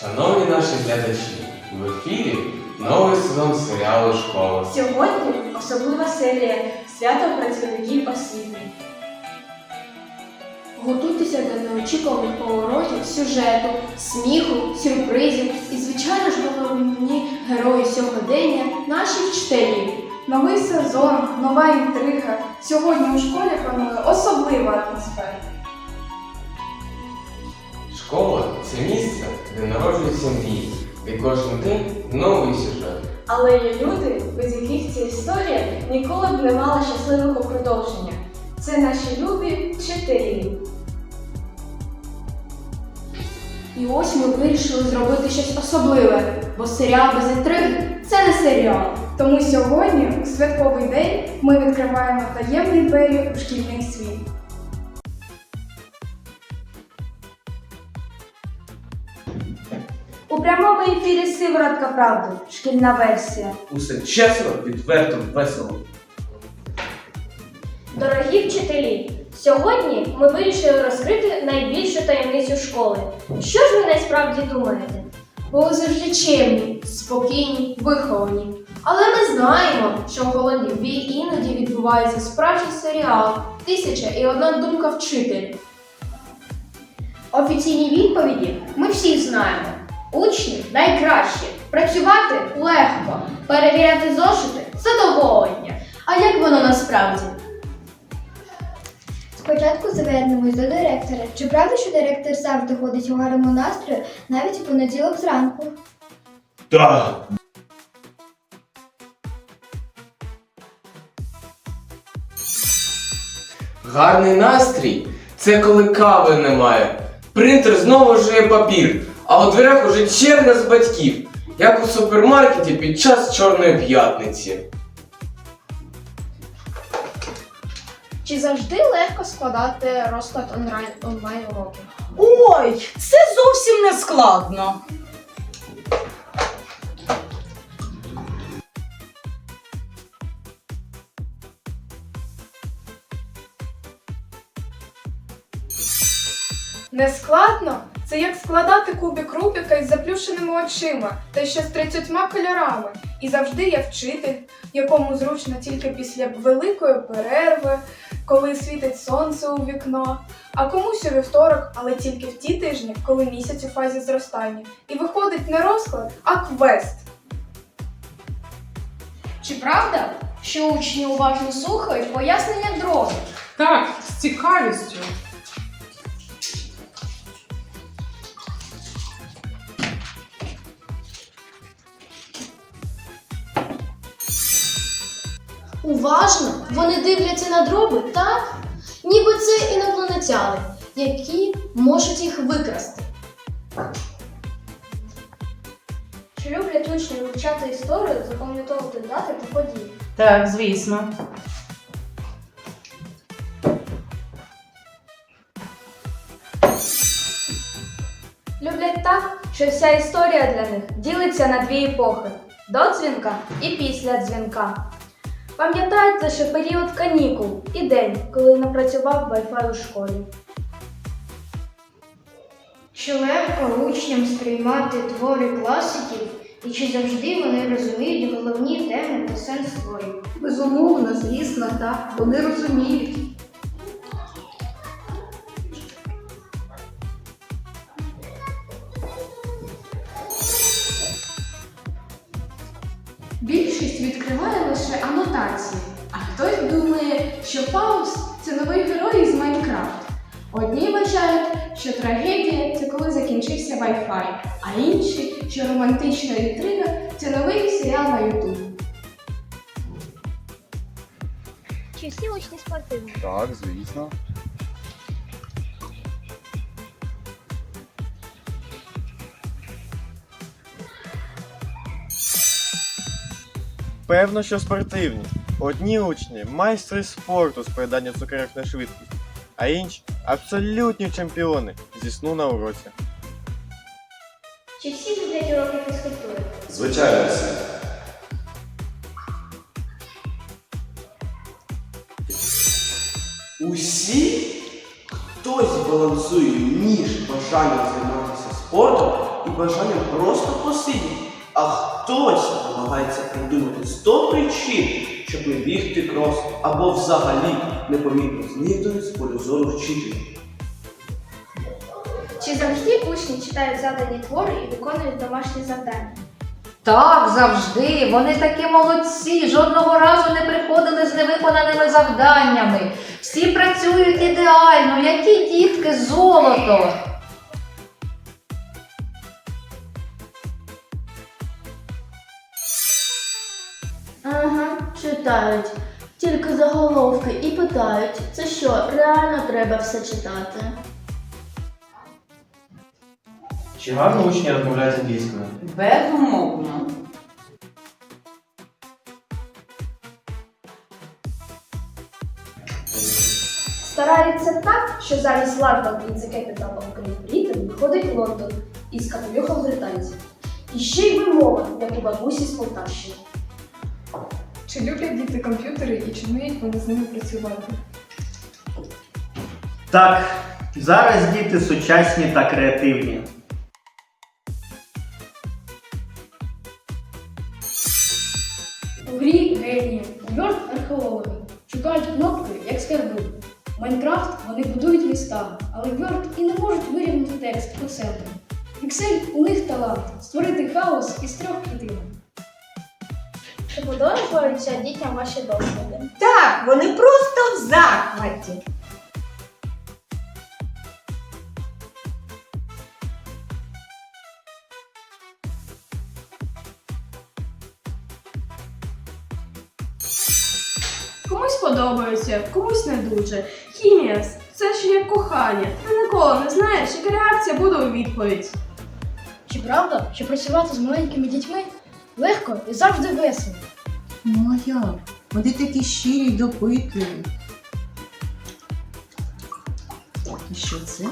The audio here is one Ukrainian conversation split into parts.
Шановні наші глядачі, в ефірі новий сезон серіалу Школа. Сьогодні особлива серія свято працівників освіти. Готуйтеся до неочікуваних поворотів, сюжету, сміху, сюрпризів і, звичайно ж, головні герої сьогодення наші вчителі. Новий сезон, нова інтрига. Сьогодні у школі панує особлива атмосфера. Школа це місце, де народжуються мрії, де кожен день новий сюжет. Але є люди, без яких ця історія ніколи б не мала щасливого продовження. Це наші любі вчителі. І ось ми вирішили зробити щось особливе, бо серіал без інтриги це не серіал. Тому сьогодні, у святковий день, ми відкриваємо таємні двері у шкільний світ. У прямому ефірі Сиворотка правди. Шкільна версія. Усе чесно, відверто, весело. Дорогі вчителі, сьогодні ми вирішили розкрити найбільшу таємницю школи. Що ж ви насправді думаєте? Бо ви завжди чемні, спокійні, виховані. Але ми знаємо, що в голові іноді відбувається справжній серіал Тисяча і одна думка вчителя. Офіційні відповіді ми всі знаємо. Учні найкращі, працювати легко, перевіряти зошити задоволення. А як воно насправді? Спочатку звернемось до директора. Чи правда, що директор завжди ходить у гарному настрою навіть у понеділок зранку? Так. Гарний настрій це коли кави немає. Принтер знову жує папір, а у дверях уже черга з батьків, як у супермаркеті під час Чорної п'ятниці. Чи завжди легко складати розклад онлайн, онлайн уроків? Ой, це зовсім не складно. Нескладно це як складати кубик Рубіка із заплющеними очима та ще з 30 кольорами. І завжди є вчитель, якому зручно тільки після великої перерви, коли світить сонце у вікно, а комусь у вівторок, але тільки в ті тижні, коли місяць у фазі зростання. І виходить не розклад, а квест. Чи правда, що учні уважно слухають пояснення дрону? Так, з цікавістю. Уважно вони дивляться на дроби так, ніби це інопланетяни, які можуть їх викрасти. Чи люблять учні вивчати історію, запам'ятовувати дати та події? Так, звісно. Люблять так, що вся історія для них ділиться на дві епохи: до дзвінка і після дзвінка. Пам'ятають лише період канікул і день, коли не працював Wi-Fi у школі. Чи легко учням сприймати твори класиків і чи завжди вони розуміють головні теми та сенс творів? Безумовно, звісно, так. Вони розуміють. Лише а хтось думає, що Фауст це новий герой із Майнкрафт. Одні вважають, що трагедія це коли закінчився Wi-Fi, а інші, що романтична інтрига це новий серіал на Ютубі. Чи всі учні спортивні? Так, звісно. Певно, що спортивні. Одні учні майстри спорту з передання цукерок на швидкість, а інші абсолютні чемпіони зі сну на уроці. Чи всі люблять уроки фізкультури? Звичайно, все. Усі? Хтось балансує між бажанням займатися спортом і бажанням просто посидіти, а хтось намагається придумати 100 причин, щоб не бігти крос або взагалі непомітно зникнути з полю зору вчителя. Чи завжди учні читають задані твори і виконують домашні завдання? Так, завжди. Вони такі молодці. Жодного разу не приходили з невиконаними завданнями. Всі працюють ідеально. Які дітки золото. Ага, читають. Тільки заголовки і питають, це що, реально треба все читати? Чи гарно учні розмовляють англійською? Безумовно. Стараються так, що замість Capital of Great Britain виходить Лондон із капелюхом британців. І ще й вимова, як у бабусі з Полтавщини. Чи люблять діти комп'ютери і чи вміють вони з ними працювати? Так, зараз діти сучасні та креативні. У грі генії, Word археологи. Шукають кнопки, як скарби. Майнкрафт вони будують міста, але Word і не можуть вирівняти текст по центру. Excel у них талант створити хаос із трьох клітинок. Чи подобаються дітям ваші досвіди? Так, вони просто в захваті. Комусь подобається, комусь не дуже. Хімія це ж як кохання. Ти ніколи не знаєш, яка реакція буде у відповідь. Чи правда, що працювати з маленькими дітьми легко і завжди весело? Ну а як? Вони такі щирі й допитливі. І що це?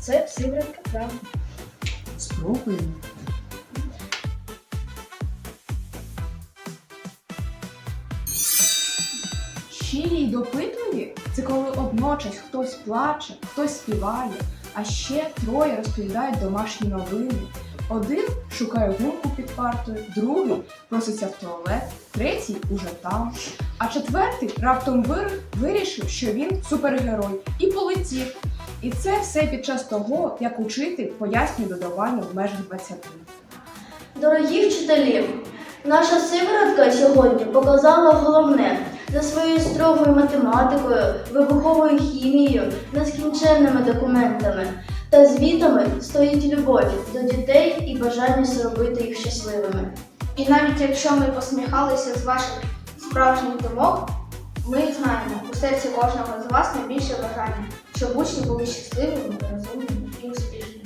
Це сиворотка правди. Спробуємо. Щирі й допитливі це коли одночас хтось плаче, хтось співає, а ще троє розповідають домашні новини. Один шукає гумку під партою, другий проситься в туалет, третій уже там. А четвертий раптом вир... вирішив, що він супергерой, і полетів. І це все під час того, як учитель пояснює додавання в межах 20. Дорогі вчителі, наша сиворотка сьогодні показала головне за своєю строгою математикою, вибуховою хімією, нескінченними документами та звітами стоїть любов до дітей і бажання зробити їх щасливими. І навіть якщо ми посміхалися з ваших справжніх думок, ми знаємо, у серці кожного з вас найбільше бажання, щоб учні були щасливими, розумними і успішними.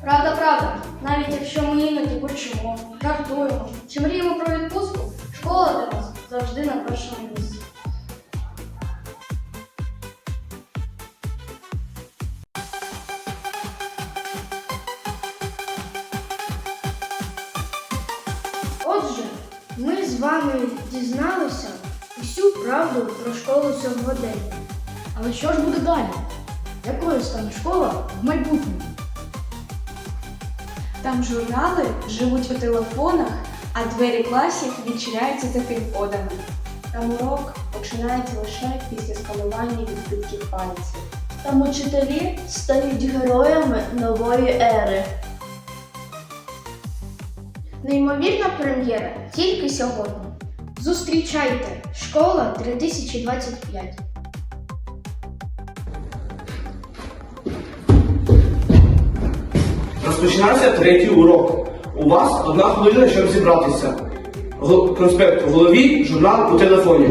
Правда, правда. Навіть якщо ми іноді бурчимо, жартуємо чи мріємо про відпустку, школа для нас завжди на першому місці. Дізналися всю правду про школу сьогодення. Але що ж буде далі? Якою стане школа в майбутньому? Там журнали живуть у телефонах, а двері класів відчиняються за пін-кодами. Там урок починається лише після сканування відбитків пальців. Там учителі стають героями нової ери. Неймовірна прем'єра тільки сьогодні. Зустрічайте! Школа 3025. Розпочинається третій урок. У вас одна хвилина, щоб зібратися. Конспект в голові, журнал у телефоні.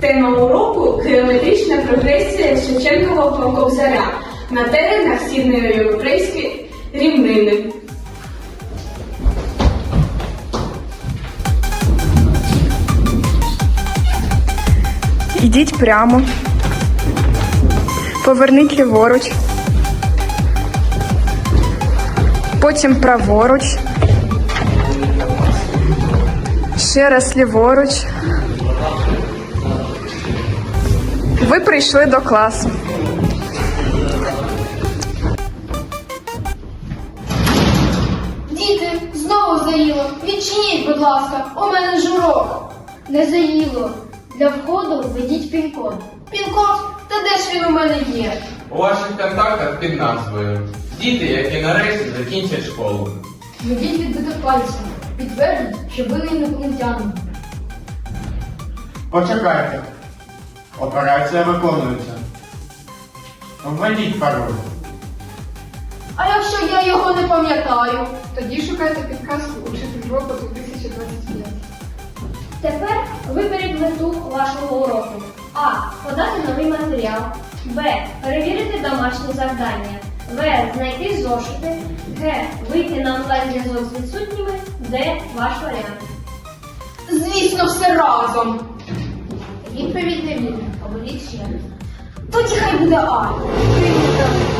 Тема уроку геометрична прогресія Шевченкового ковзаря на теренах східноєвропейської рівнини. Ідіть прямо. Поверніть ліворуч. Потім праворуч. Ще раз ліворуч. Ви прийшли до класу. Діти, знову заїло. Відчиніть, будь ласка, у мене ж урок. Не заїло. Для входу введіть пін-код. Пін-код? Та де ж він у мене є? У ваших контактах під назвою. Діти, які нарешті закінчать школу. Введіть відбиток пальця. Підтвердіть, що ви не інопланетянин. Почекайте. Операція виконується. Введіть пароль. А якщо я його не пам'ятаю? Тоді шукайте підказку у вчитель року 2025. Тепер виберіть мету вашого уроку. А. Подати новий матеріал. Б. Перевірити домашні завдання. В. Знайти зошити. Г. Вийти на онлайн-зв'язок з відсутніми. Д. Ваш варіант. Звісно, все разом. Відповідь не вірна. Оберіть ще. Тоді хай буде А.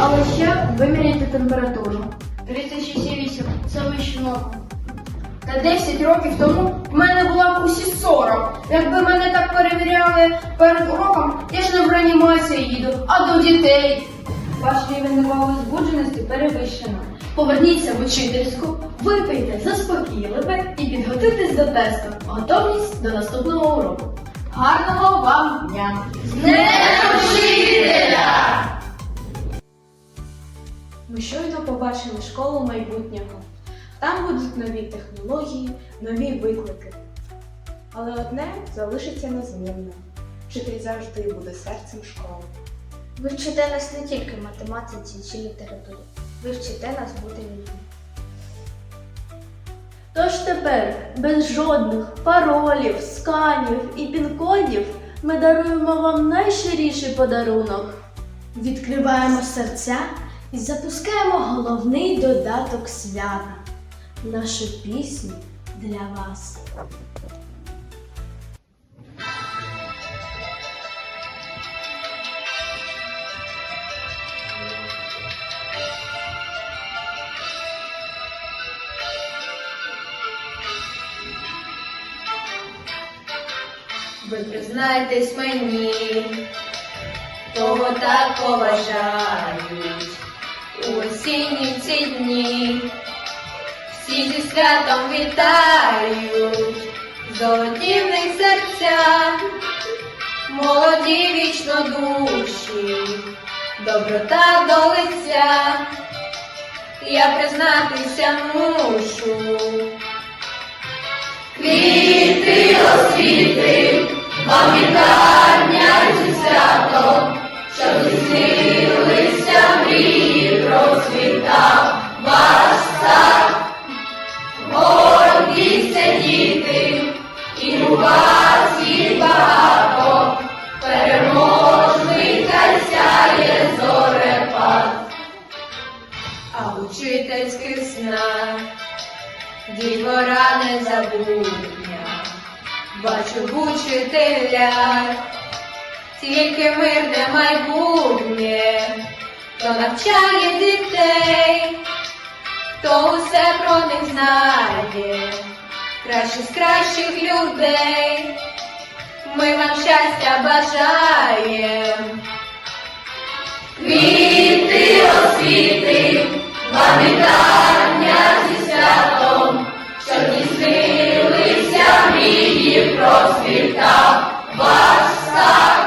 Але ще виміряйте температуру. 36,8. Це вище норми. Та 10 років тому в мене була в усі 40. Якби мене так перевіряли перед уроком, я ж не в реанімацію їду, а до дітей. Ваш рівень нервової збудженості перевищено. Поверніться в учительську, випийте заспокійливе і підготуйтесь до тесту. Готовність до наступного уроку. Гарного вам дня! З Днем вчителя! Ми щойно побачили школу майбутнього. Там будуть нові технології, нові виклики. Але одне залишиться незмінним. Вчитель завжди буде серцем школи. Ви вчите нас не тільки в математиці чи літературі. Ви вчите нас бути людьми. Тож тепер без жодних паролів, сканів і пін-кодів ми даруємо вам найщиріший подарунок. Відкриваємо серця і запускаємо головний додаток свята нашу пісню для вас. Ви признайтесь мені, того так поважають у осінні ці дні. Всі зі святом вітають, золоті в них серця, молоді вічно душі, доброта до лиця. Я признатися мушу. Квіти освіти, вам вітання зі святом, щоб здійснилися мрії, розквітав ваш сад. Гордіться, і у вас багато, переможний хай а учительських снах Дівора незабутня, бачу в тільки мирне майбутнє, хто навчає дітей, хто усе про них знає, краще з кращих людей, ми вам щастя бажаємо. Квіти освіти, вам вітання зі святом, просвітав ваш сад.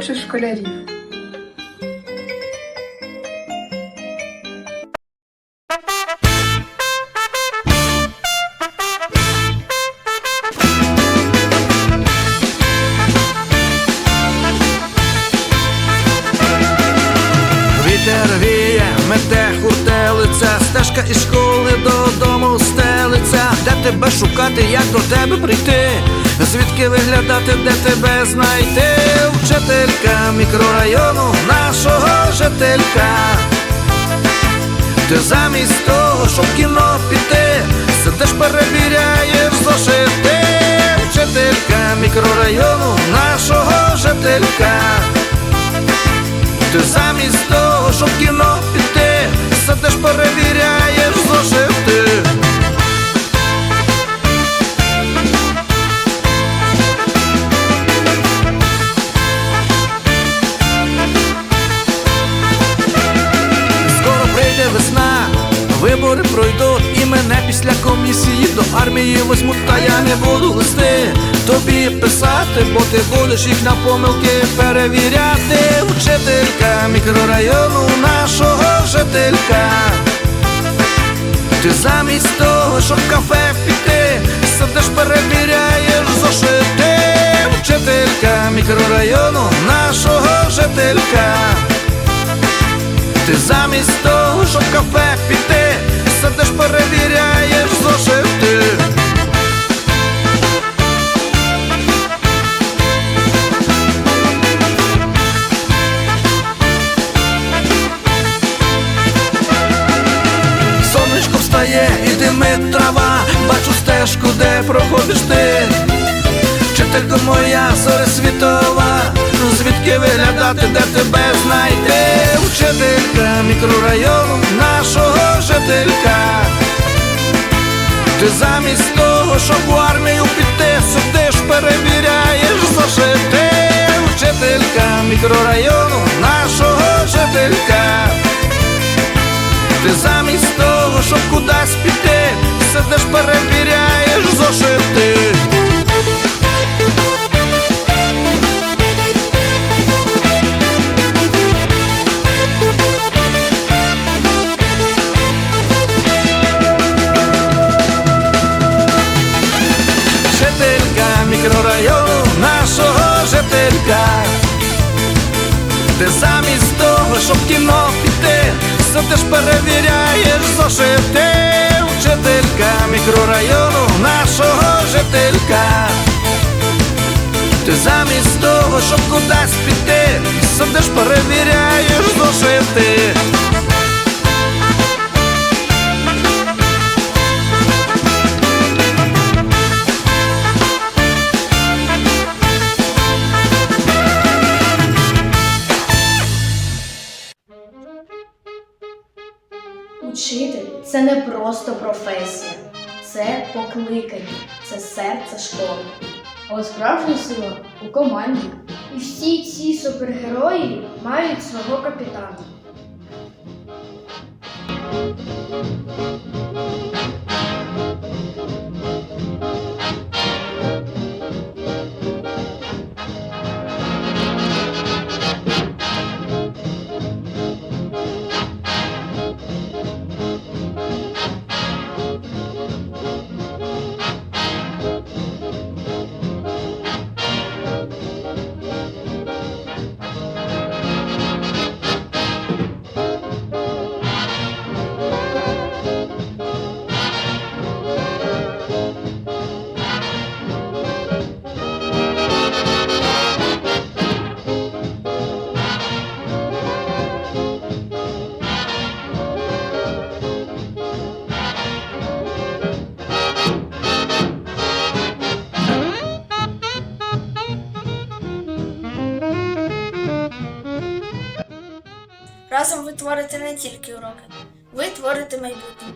Молодших школярів. Вітер віє, мете стежка із школи додому стелиться, де тебе шукати, як до тебе прийти, звідки виглядати, де тебе знайти, вчителька мікрорайону, нашого жителька. Ти замість того, щоб в кіно піти, сидиш перевіряєш зошити, вчителька мікрорайону, нашого жителька. Ти замість того, щоб в кіно піти, сидиш перевіряєш писати, бо ти будеш їх на помилки перевіряти. Вчителька мікрорайону нашого жителька. Ти замість того, щоб кафе піти, сидиш перевіряєш зошити. Вчителька мікрорайону нашого жителька. Ти замість того, щоб в кафе піти, сидиш перевіряєш зошити. Стежку, де проходиш ти. Вчителько моя зоря світова, ну звідки виглядати, де тебе знайти? Вчителька мікрорайону, нашого жителька. Ти замість того, щоб в армію піти, сидиш, перевіряєш зошити. Вчителька мікрорайону, нашого жителька. Ти замість того, щоб кудись піти, сидиш, перевіряєш зошити. Жителька мікрорайону нашого жителька. Ти замість того, щоб в кіно піти, сидиш перевіряєш зошити. Вчителька мікрорайону нашого жителька. Ти замість того, щоб кудись піти, сидиш перевіряєш зошити. Це не просто професія, це покликання, це серце школи. Але справжня сила у команді. І всі ці супергерої мають свого капітана. Тільки уроки, ви творите майбутнє.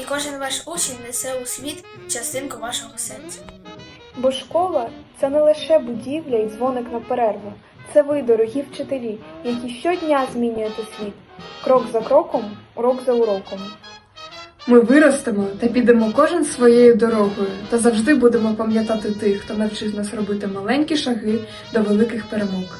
І кожен ваш учень несе у світ частинку вашого серця. Бо школа це не лише будівля і дзвоник на перерву. Це ви, дорогі вчителі, які щодня змінюєте світ. Крок за кроком, урок за уроком. Ми виростемо та підемо кожен своєю дорогою та завжди будемо пам'ятати тих, хто навчив нас робити маленькі шаги до великих перемог.